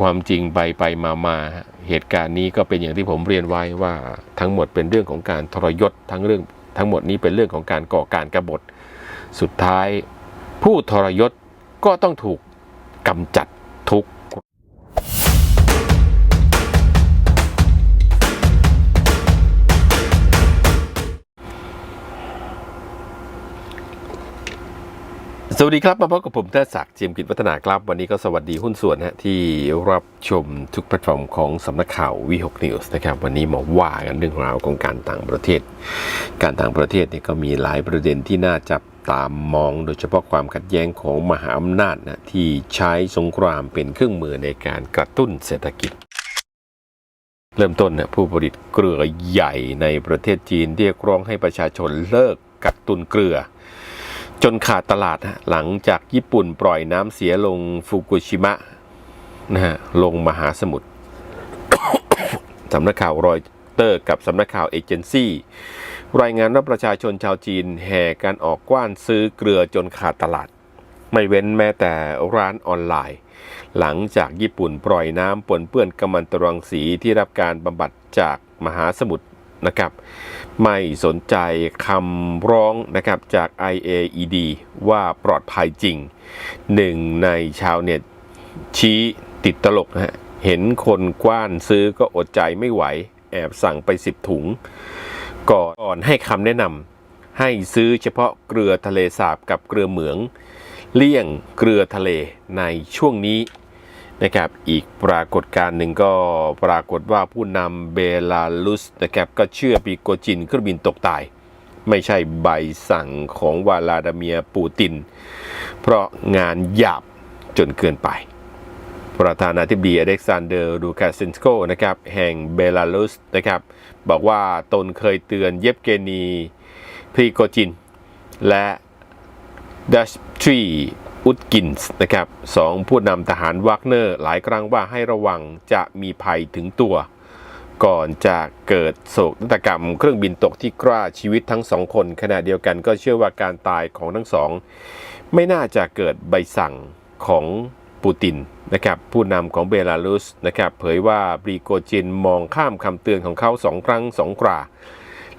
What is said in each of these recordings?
ความจริงไปไปมามาเหตุการณ์นี้ก็เป็นอย่างที่ผมเรียนไว้ว่าทั้งหมดเป็นเรื่องของการทรยศทั้งเรื่องทั้งหมดนี้เป็นเรื่องของการก่อการกบฏ สุดท้ายผู้ทรยศก็ต้องถูกกำจัด สวัสดีครับ มาพบกับผมเทศศักดิ์เจียมกิจวัฒนาครับ วันนี้ก็สวัสดีหุ้นส่วนฮะที่รับชมทุกแพลตฟอร์มของสำนักข่าววีหกนิวส์นะครับ วันนี้มาว่ากันเรื่องราวของการต่างประเทศ การต่างประเทศเนี่ยก็มีหลายประเด็นที่น่าจับตามมองโดยเฉพาะความขัดแย้งของมหาอำนาจนะที่ใช้สงครามเป็นเครื่องมือในการกระตุ้นเศรษฐกิจเริ่มต้นนะผู้ผลิตเกลือใหญ่ในประเทศจีนเรียกร้องให้ประชาชนเลิกกักตุนเกลือ จนขาดตลาดหลังจากญี่ปุ่นปล่อยน้ำเสียลงฟุกุชิมะนะฮะลงมหาสมุทรสำนักข่าวรอยเตอร์กับสำนักข่าวเอเจนซี่รายงานว่าประชาชนชาวจีนแห่การออกกว้านซื้อเกลือจนขาดตลาด ไม่เว้นแม้แต่ร้านออนไลน์ หลังจากญี่ปุ่นปล่อยน้ำปนเปื้อนกัมมันตรังสีที่รับการบำบัดจากมหาสมุทร นะครับไม่สนใจคำร้องนะครับจาก IAED ว่าปลอดภัยจริง หนึ่งในชาวเน็ตชี้ติดตลกนะฮะเห็นคนกว้านซื้อก็อดใจไม่ไหว แอบสั่งไปสิบถุง ก่อนให้คำแนะนำให้ซื้อเฉพาะเกลือทะเลสาบกับเกลือเหมือง เลี่ยงเกลือทะเลในช่วงนี้ นะครับอีกปรากฏการณ์หนึ่งก็ปรากฏว่าผู้นำเบลารุสนะครับก็เชื่อปีโกจินเครื่องบินตกตาย ไม่ใช่ใบสั่งของวลาดเมียปูติน เพราะงานหยาบจนเกินไป ประธานาธิบดีอเล็กซานเดอร์ดูคาเซนสโกนะครับแห่งเบลารุสนะครับบอกว่าตนเคยเตือนเยฟเกนีพรีโกจิน และดัชทรี อุดกินส์นะครับสองผู้นำทหารวากเนอร์หลายครั้งว่าให้ระวังจะมีภัยถึงตัว ก่อนจะเกิดโศกนาฏกรรม เครื่องบินตกที่กล้าชีวิตทั้งสองคน ขณะเดียวกันก็เชื่อว่าการตายของทั้งสอง ไม่น่าจะเกิดใบสั่งของปูตินนะครับผู้นำของเบลารุสนะครับเผยว่าบรีโกจินมองข้ามคำเตือนของเขาสองครั้งสองกรา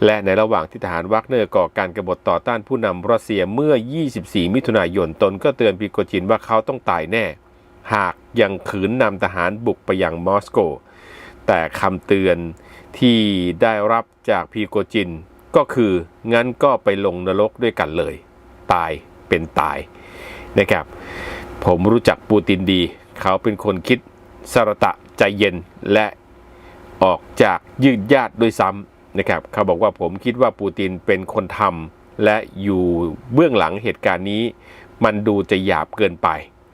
และในระหว่างที่ทหารวักเนอร์ก่อการกบฏต่อต้านผู้นำรัสเซียเมื่อ 24 มิถุนายนตนก็เตือนปีโกจินว่าเขาต้องตายแน่ หากยังขืนนำทหารบุกไปยังมอสโก แต่คำเตือนที่ได้รับจากพีโกจินก็คืองั้นก็ไปลงนรกด้วยกันเลย ตายเป็นตายนะครับ ผมรู้จักปูตินดี เขาเป็นคนคิดสรตะใจเย็นและออกจากยืดญาติด้วยซ้ำ นะครับเขาบอกว่าผมคิดว่าปูตินเป็นคนทำและอยู่เบื้องหลังเหตุการณ์นี้ มันดูจะหยาบเกินไป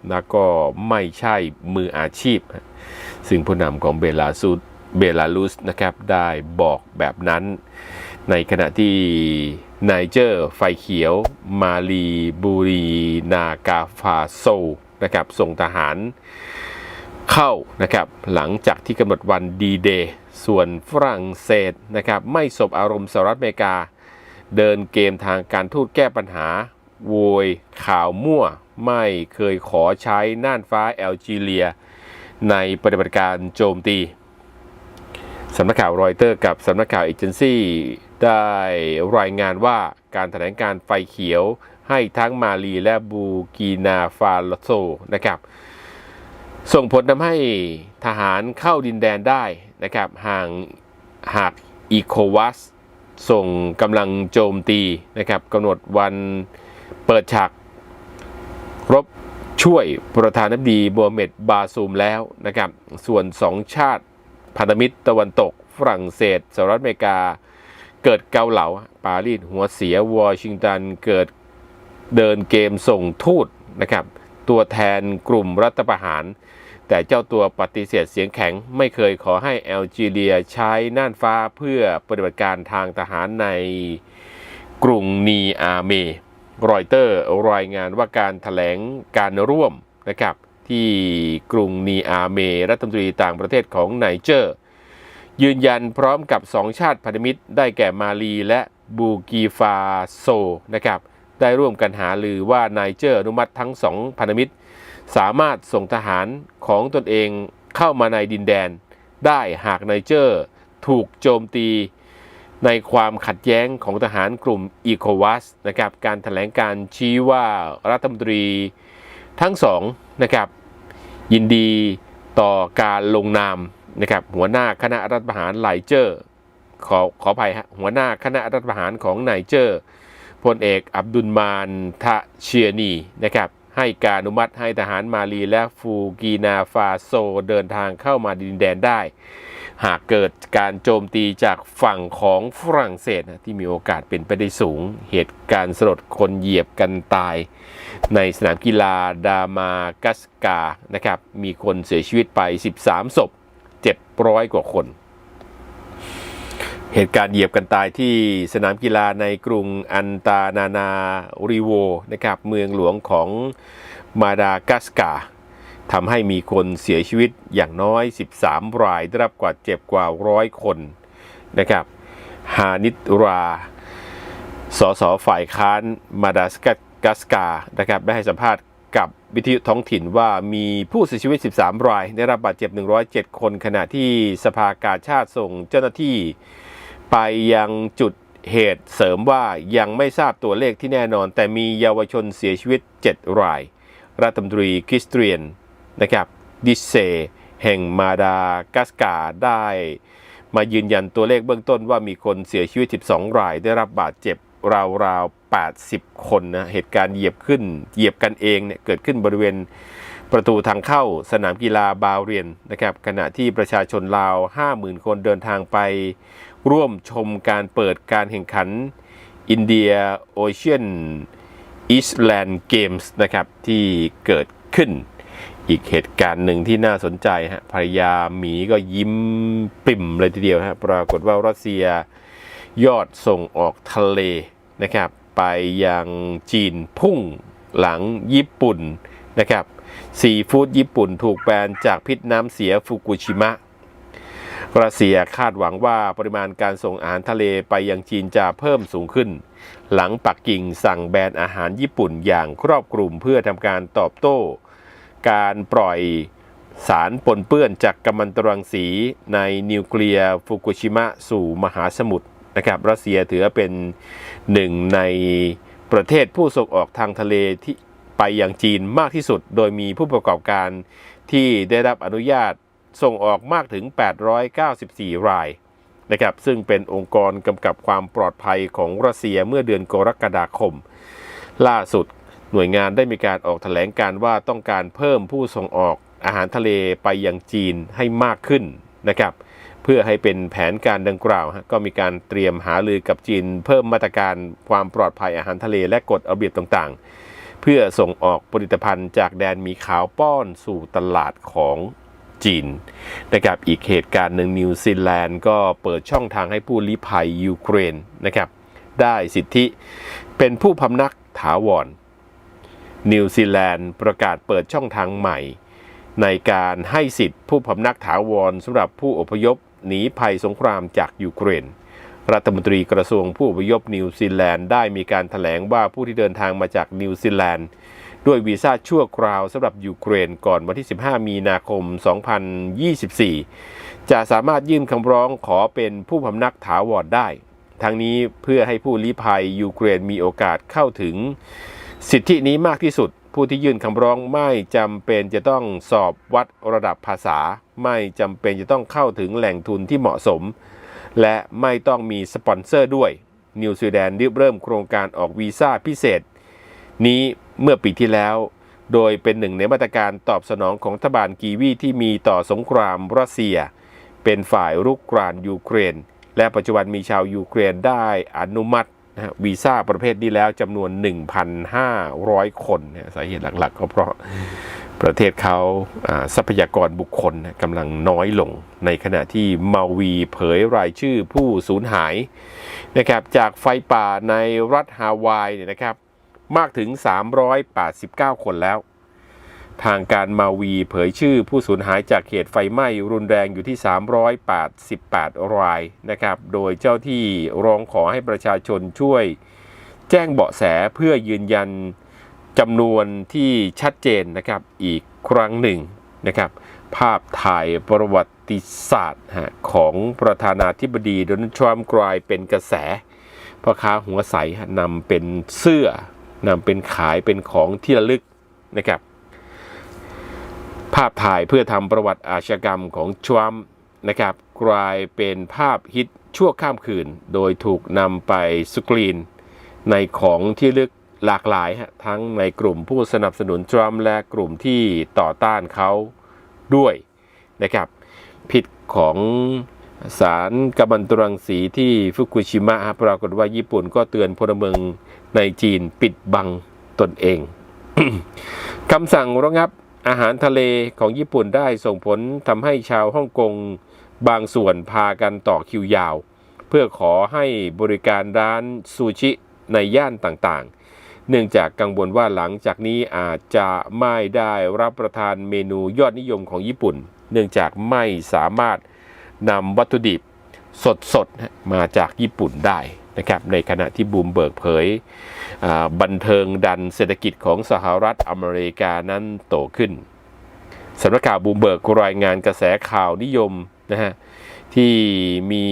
แล้วก็ไม่ใช่มืออาชีพ ซึ่งผู้นำของเบลารุสเบลารุสนะครับได้บอกแบบนั้น ในขณะที่ไนเจอร์ไฟเขียว มาลีบูรีนากาฟาโซนะครับส่งทหารเข้านะครับหลังจากที่กำหนดวันดีเดย์ ส่วนฝรั่งเศสนะครับไม่สบอารมณ์สหรัฐอเมริกา เดินเกมทางการทูตแก้ปัญหา โวยข่าวมั่ว ไม่เคยขอใช้น่านฟ้าแอลจีเรีย ในปฏิบัติการโจมตีสำนักข่าวรอยเตอร์กับสำนักข่าวเอเจนซี่ได้รายงานว่าการแถลงการไฟเขียวให้ทั้งมาลีและบูกีนาฟาโซนะครับ ส่งผลทำให้ทหารเข้าดินแดนได้นะครับห่างหากอีโควัสส่งกำลังโจมตีนะครับกำหนดวันเปิดฉากรบช่วยประธานาธิบดีโบเมดบาซูมแล้วนะครับส่วนสองชาติพันธมิตรตะวันตก ฝรั่งเศสสหรัฐอเมริกา เกิดเกาเหลาปารีสหัวเสียวอชิงตันเกิดเดินเกมส่งทูตนะครับตัวแทนกลุ่มรัฐประหาร แต่เจ้าตัวปฏิเสธเสียงแข็งไม่เคยขอให้แอลจีเรียใช้น่านฟ้าเพื่อปฏิบัติการทางทหารในกรุงนีอาเม รอยเตอร์รายงานว่าการถแถลงการร่วมนะครับที่กรุงนีอาเม รัฐมนตรีต่างประเทศของไนเจอร์ ยืนยันพร้อมกับสองชาติพันธมิตรได้แก่มาลีและบูกีฟาโซนะครับได้ร่วมกันหาลือว่าไนเจอร์อนุมัติทั้งสองพันธมิตร สามารถส่งทหารของตนเองเข้ามาในดินแดน ได้หากไนเจอร์ถูกโจมตีในความขัดแย้งของทหารกลุ่มอีโควัสนะครับการถแถลงการชี้ว่ารัฐมนตรีทั้งสองนะครับยินดีต่อการลงนามนะครับหัวหน้าคณะรัฐประหารไลเจอร์ขอขออภัยฮะหัวหน้าคณะรัฐประหารของไนเจอร์พลเอกอับดุลมานทะเชียนีนะครับ ให้การอนุมัติให้ทหารมาลีและฟูกีนาฟาโซเดินทางเข้ามาดินแดนได้ หากเกิดการโจมตีจากฝั่งของฝรั่งเศสนะที่มีโอกาสเป็นไปได้สูง เหตุการณ์สลดคนเหยียบกันตาย ในสนามกีฬาดามากัสกานะครับมีคนเสียชีวิตไป 13ศพ700 กว่าคน เหตุการณ์เหยียบกันตายที่สนามกีฬาในกรุงอันตานานาริโวนะครับเมืองหลวงของมาดากัสกาทำให้มีคนเสียชีวิตอย่างน้อย 13 รายได้รับกว่าเจ็บกว่าร้อยคนนะครับฮานิตราสสฝ่ายค้านมาดากัสกานะครับได้ให้สัมภาษณ์กับวิทยุท้องถิ่นว่ามีผู้เสียชีวิต 13 ราย ได้รับบาดเจ็บ 107 คนขณะที่สภากาชาติส่งเจ้าหน้าที่ ไปยังจุดเหตุเสริมว่ายังไม่ทราบตัวเลขที่แน่นอน แต่มีเยาวชนเสียชีวิต 7 ราย รัฐมนตรีคริสเตียนนะครับดิเซ แห่งมาดากัสการ์ได้ มายืนยันตัวเลขเบื้องต้นว่ามีคนเสียชีวิต 12 ราย ได้รับบาดเจ็บราวๆ 80 คนนะเหตุการณ์เหยียบขึ้น เหยียบกันเองเนี่ยเกิดขึ้นบริเวณประตูทางเข้าสนามกีฬาบาวเรียนนะครับขณะที่ประชาชนลาว 50,000 คนเดินทางไป ร่วมชมการเปิดการแข่งขันอินเดียโอเชียนอีสแลนด์เกมส์นะครับ ที่เกิดขึ้น อีกเหตุการณ์หนึ่งที่น่าสนใจฮะภรรยาหมีก็ยิ้มปิ่มเลยทีเดียวฮะปรากฏว่ารัสเซียยอดส่งออกทะเลนะครับ ไปยังจีนพุ่งหลังญี่ปุ่นนะครับซีฟู้ดญี่ปุ่นถูกแบนจากพิษน้ำเสียฟุกุชิมะ รัสเซียคาดหวังว่าปริมาณการส่งอาหารทะเลไปยังจีนจะเพิ่มสูงขึ้น หลังปักกิ่งสั่งแบนอาหารญี่ปุ่นอย่างครอบคลุมเพื่อทำการตอบโต้ การปล่อยสารปนเปื้อนจากกัมมันตรังสีในนิวเคลียร์ฟุกุชิมะสู่มหาสมุทรนะครับรัสเซียถือเป็นหนึ่งในประเทศผู้ส่งออกทางทะเลที่ไปยังจีนมากที่สุด โดยมีผู้ประกอบการที่ได้รับอนุญาต ส่งออกมากถึง 894 รายนะครับซึ่งเป็นองค์กรกำกับความปลอดภัยของรัสเซียเมื่อเดือนกรกฎาคม ล่าสุดหน่วยงานได้มีการออกแถลงการว่าต้องการเพิ่มผู้ส่งออกอาหารทะเลไปยังจีนให้มากขึ้นนะครับเพื่อให้เป็นแผนการดังกล่าว ก็มีการเตรียมหาลือกับจีน เพิ่มมาตรการความปลอดภัยอาหารทะเลและกฎระเบียบต่างๆ เพื่อส่งออกผลิตภัณฑ์จากแดนมีขาวป้อนสู่ตลาดของ จีนนะครับอีกเหตุการณ์หนึ่งนิวซีแลนด์ก็เปิดช่องทางให้ผู้ลี้ภัยยูเครนนะครับได้สิทธิเป็นผู้พำนักถาวร นิวซีแลนด์ประกาศเปิดช่องทางใหม่ ในการให้สิทธิผู้พำนักถาวรสำหรับผู้อพยพหนีภัยสงครามจากยูเครนรัฐมนตรีกระทรวงผู้อพยพนิวซีแลนด์ได้มีการถแถลงว่าผู้ที่เดินทางมาจากนิวซีแลนด์ ด้วยวีซ่าชั่วคราวสำหรับยูเครนก่อนวันที่ 15 มีนาคม 2024 จะสามารถยื่นคำร้องขอเป็นผู้พำนักถาวรได้ ทั้งนี้เพื่อให้ผู้ลี้ภัยยูเครนมีโอกาสเข้าถึง สิทธินี้มากที่สุด ผู้ที่ยื่นคำร้องไม่จำเป็นจะต้องสอบวัดระดับภาษา ไม่จำเป็นจะต้องเข้าถึงแหล่งทุนที่เหมาะสม และไม่ต้องมีสปอนเซอร์ด้วยนิวซีแลนด์เริ่มโครงการออกวีซ่าพิเศษนี้ เมื่อปีที่แล้ว โดยเป็นหนึ่งในมาตรการตอบสนองของรัฐบาลกีวีที่มีต่อสงครามรัสเซีย เป็นฝ่ายรุกรานยูเครน และปัจจุบันมีชาวยูเครนได้อนุมัตินะวีซ่าประเภทนี้แล้วจำนวน 1,500 คนนะสาเหตุหลักๆ ก็เพราะประเทศเขาอ่าทรัพยากรบุคคลนะกำลังน้อยลง ในขณะที่มาวีเผยรายชื่อผู้สูญหายนะครับจากไฟป่าในรัฐฮาวายเนี่ยนะครับ มากถึง 389 คนแล้ว ทางการมาวีเผยชื่อผู้สูญหายจากเหตุไฟไหม้รุนแรงอยู่ที่ 388 รายนะครับ โดยเจ้าที่ร้องขอให้ประชาชนช่วยแจ้งเบาะแสเพื่อยืนยันจำนวนที่ชัดเจนนะครับอีกครั้งหนึ่งนะครับ ภาพถ่ายประวัติศาสตร์ของประธานาธิบดีโดนัลด์ทรัมป์กลายเป็นกระแสพ่อค้าหัวใสนำเป็นเสื้อ นำเป็นขายเป็นของที่ระลึกนะครับ ภาพถ่ายเพื่อทำประวัติอาชญากรรมของทรัมนะครับกลายเป็นภาพฮิตชั่วข้ามคืน โดยถูกนำไปสกรีน ในของที่ลึกหลากหลายฮะทั้งในกลุ่มผู้สนับสนุนทรัมป์และกลุ่มที่ต่อต้านเขาด้วยนะครับผิดของ สารกัมมันตรังสีที่ฟุกุชิมะฮะปรากฏว่าญี่ปุ่นก็เตือนพลเมืองในจีนปิดบังตนเอง คำสั่งระงับอาหารทะเลของญี่ปุ่นได้ส่งผลทำให้ชาวฮ่องกงบางส่วนพากันต่อคิวยาว เพื่อขอให้บริการร้านซูชิในย่านต่างๆ เนื่องจากกังวลว่าหลังจากนี้อาจจะไม่ได้รับประทานเมนูยอดนิยมของญี่ปุ่น เนื่องจากไม่สามารถ นำวัตถุดิบสดๆ มาจากญี่ปุ่นได้นะครับในขณะที่บูมเบิร์กเผยบันเทิงดันเศรษฐกิจของสหรัฐอเมริกานั้นโตขึ้นสำนักข่าวบูมเบิร์กรายงานกระแสข่าวนิยมนะฮะที่มี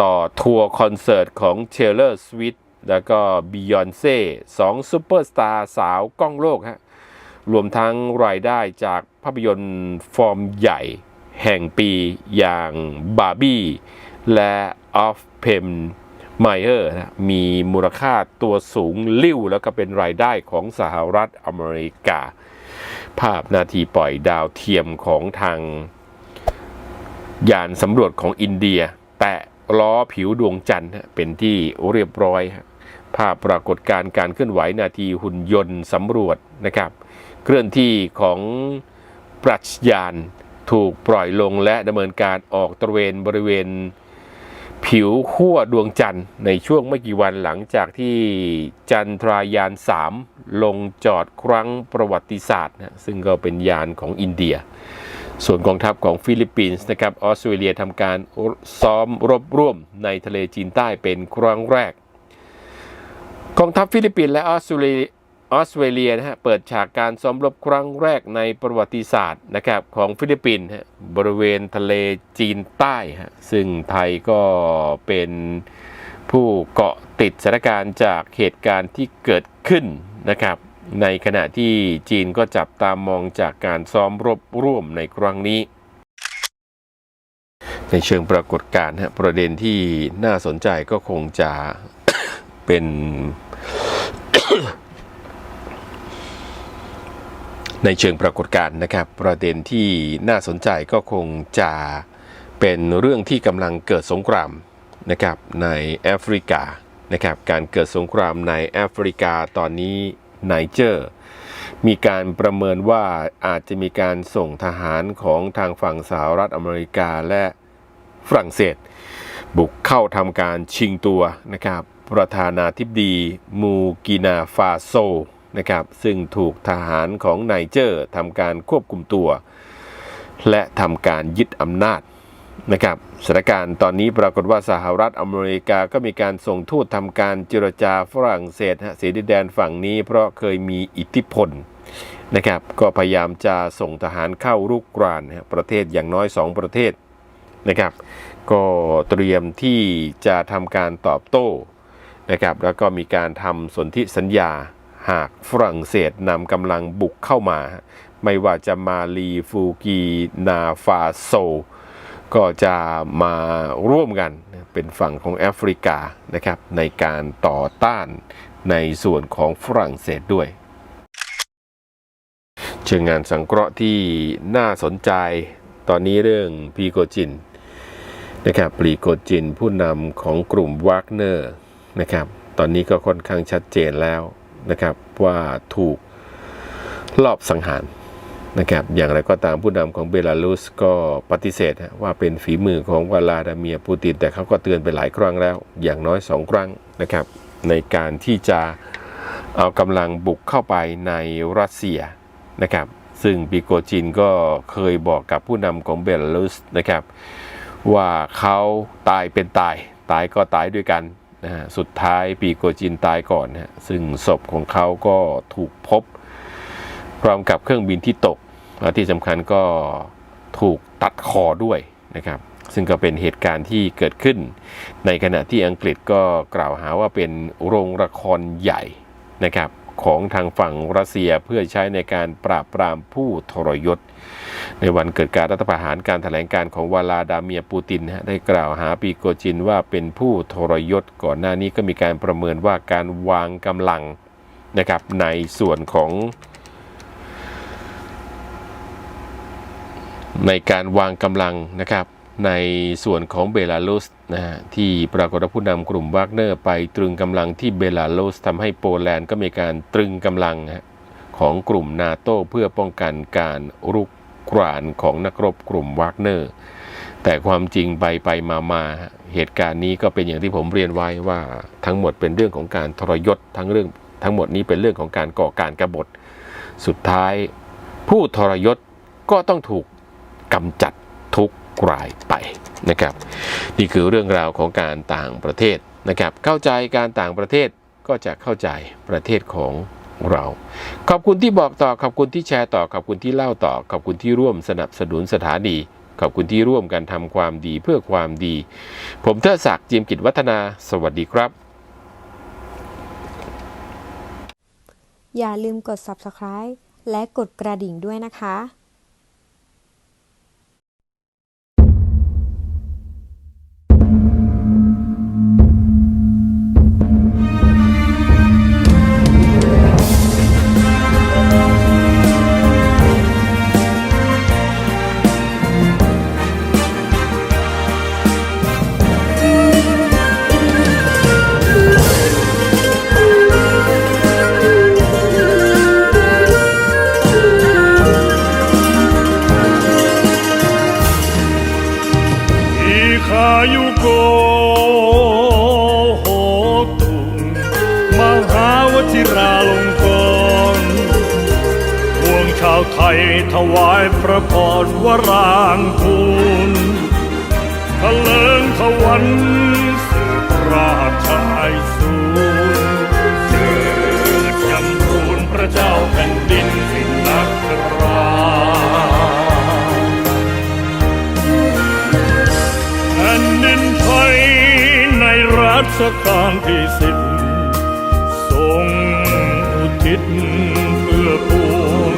ต่อทัวร์คอนเสิร์ตของเ a เลอร์สวิตแล้วก็บิยอนเซ่สองซูเปอร์สตาร์สาวกล้องโลกฮะรวมทั้งรายได้จากภาพยนตร์ฟอร์มใหญ่ แห่งปีอย่างบาร์บี้และออฟเพมไมเออร์นะมีมูลค่าตัวสูงลิ่วแล้วก็เป็นรายได้ของสหรัฐอเมริกา ภาพนาทีปล่อยดาวเทียมของทาง ยานสำรวจของอินเดีย แตะล้อผิวดวงจันทร์เป็นที่เรียบร้อย ภาพปรากฏการณ์การเคลื่อนไหวนาทีหุ่นยนต์สำรวจนะครับ เคลื่อนที่ของปรัชญาน ถูกปล่อยลงและดำเนินการออกตระเวนบริเวณ ผิวขั้วดวงจันทร์ในช่วงไม่กี่วันหลังจากที่จันทรายาน 3 ลงจอดครั้งประวัติศาสตร์นะซึ่งก็เป็นยานของอินเดีย ส่วนกองทัพของฟิลิปปินส์นะครับออสเตรเลียทำการซ้อมรบร่วมในทะเลจีนใต้เป็นครั้งแรกกองทัพฟิลิปปินส์และออสเตร ออสเตรเลียนะฮะเปิดฉากการซ้อมรบครั้งแรกในประวัติศาสตร์นะครับของฟิลิปปินส์บริเวณทะเลจีนใต้ฮะซึ่งไทยก็เป็นผู้เกาะติดสถานการณ์จากเหตุการณ์ที่เกิดขึ้นนะครับ ในขณะที่จีนก็จับตามองจากการซ้อมรบร่วมในครั้งนี้ ในเชิงปรากฏการณ์ฮะประเด็นที่น่าสนใจก็คงจะเป็น ในเชิงปรากฏการณ์นะครับ ประเด็นที่น่าสนใจก็คงจะเป็นเรื่องที่กำลังเกิดสงครามนะครับในแอฟริกานะครับการเกิดสงครามในแอฟริกาตอนนี้ไนเจอร์มีการประเมินว่าอาจจะมีการส่งทหารของทางฝั่งสหรัฐอเมริกาและฝรั่งเศส บุกเข้าทำการชิงตัวนะครับประธานาธิบดีมูกินาฟาโซ นะครับซึ่งถูกทหารของไนเจอร์ทำการควบคุมตัว และทำการยึดอำนาจนะครับสถานการณ์ตอนนี้ปรากฏว่าสหรัฐอเมริกาก็มีการส่งทูตทำการเจรจาฝรั่งเศสฮะเสดินแดนฝั่งนี้เพราะเคยมีอิทธิพลนะครับก็พยายามจะส่งทหารเข้ารุกรานนะฮะประเทศอย่างน้อย 2 ประเทศนะครับก็เตรียมที่จะทำการตอบโต้นะครับแล้วก็มีการทำสนธิสัญญา หากฝรั่งเศสนำกำลังบุกเข้ามา ไม่ว่าจะมาลีฟูกีนาฟาโซ ก็จะมาร่วมกันเป็นฝั่งของแอฟริกานะครับในการต่อต้านในส่วนของฝรั่งเศสด้วยเชิงงานสังเคราะห์ที่น่าสนใจตอนนี้เรื่องพีโกจินนะครับปีโกจินผู้นำของกลุ่มวากเนอร์นะครับตอนนี้ก็ค่อนข้างชัดเจนแล้ว นะครับว่าถูกลอบสังหารนะครับอย่างไรก็ตามผู้นำของเบลารุสก็ปฏิเสธว่าเป็นฝีมือของวลาดาเมียปูติน แต่เขาก็เตือนไปหลายครั้งแล้ว อย่างน้อยสองครั้งนะครับในการที่จะเอากำลังบุกเข้าไปในรัสเซียนะครับซึ่งปิโกจินก็เคยบอกกับผู้นำของเบลารุสนะครับว่าเขาตายเป็นตาย ตายก็ตายด้วยกัน นะฮะสุดท้ายปีโกจินตายก่อนนะฮะซึ่งศพของเขาก็ถูกพบ พร้อมกับเครื่องบินที่ตกและที่สำคัญก็ถูกตัดคอด้วยนะครับซึ่งก็เป็นเหตุการณ์ที่เกิดขึ้น ในขณะที่อังกฤษก็กล่าวหาว่าเป็นโรงละครใหญ่นะครับ ของทางฝั่งรัสเซียเพื่อใช้ในการปราบปรามผู้ทรยศ ในวันเกิดการรัฐประหารการถแถลงการของวลาดาเมียปูตินได้กล่าวหาปีโกจินว่าเป็นผู้ทรยศ ก่อนหน้านี้ก็มีการประเมินว่าการวางกำลังนะครับในส่วนของในการวางกำลังนะครับในส่วนของเบลารุส นะที่ปรากฏผู้นำกลุ่มวากเนอร์ไปตรึงกำลังที่เบลารุสทำให้โปแลนด์ก็มีการตรึงกำลังของกลุ่มนาโตเพื่อป้องกันการรุกกรานของนักรบกลุ่มวากเนอร์ แต่ความจริงไปไปมามาเหตุการณ์นี้ก็เป็นอย่างที่ผมเรียนไว้ว่าทั้งหมดเป็นเรื่องของการทรยศทั้งเรื่องทั้งหมดนี้เป็นเรื่องของการก่อการกบฏ สุดท้าย ผู้ทรยศก็ต้องถูกกำจัดทุกรายไป นะครับนี่คือเรื่องราวของการต่างประเทศนะครับเข้าใจการต่างประเทศก็จะเข้าใจประเทศของเรา ขอบคุณที่บอกต่อขอบคุณที่แชร์ต่อขอบคุณที่เล่าต่อขอบคุณที่ร่วมสนับสนุนสถานีขอบคุณที่ร่วมกันทำความดีเพื่อความดี ผมเทดศักดิ์จีมกิจวัฒนา สวัสดีครับ อย่าลืมกด subscribe และกดกระดิ่งด้วยนะคะ ถวายพระพรวรางคูณทะเลิงทวันสืบราชายสูรเจิดจำรูนพระเจ้าแผ่นดินสินนักราแผ่นดินไทยในรัชกาลที่สิบทรงอุทิศเพื่อปวง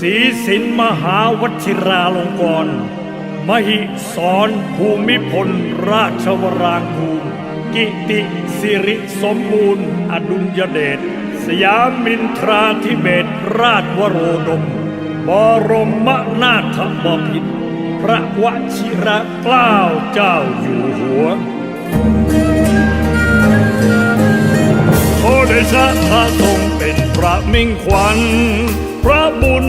ศีสินมหาวชิราลงกรณ์มหิสรภูมิพลราชวรางคูลกิติสิริสมบูรณ์ อดุลยเดชสยามินทราธิเบศราชวโรดม บรมนาถบพิตรพระวชิระเกล้าเจ้าอยู่หัวโอเดชะพระทรงเป็นพระมิ่งขวัญ พระบุญ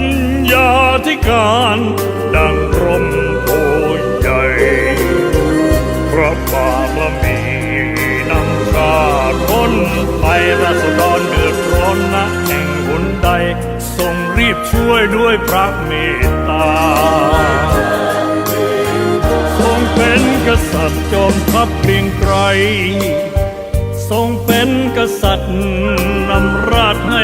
ญาธิการดังร่มโพใหญ่พระบารมีนำชาติพ้นไปราษฎรเดือดร้อนนะแห่งหนใดทรงรีบช่วยด้วยพระเมตตา ทรงเป็นกษัตริย์จอมทัพเกรียงไกรทรงเป็นกษัตริย์นำราชให้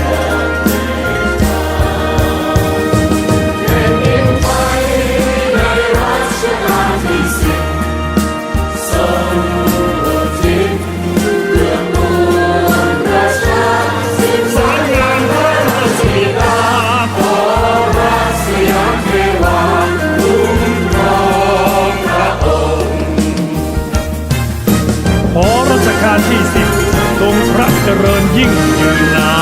เจริญยิ่งยืนนาน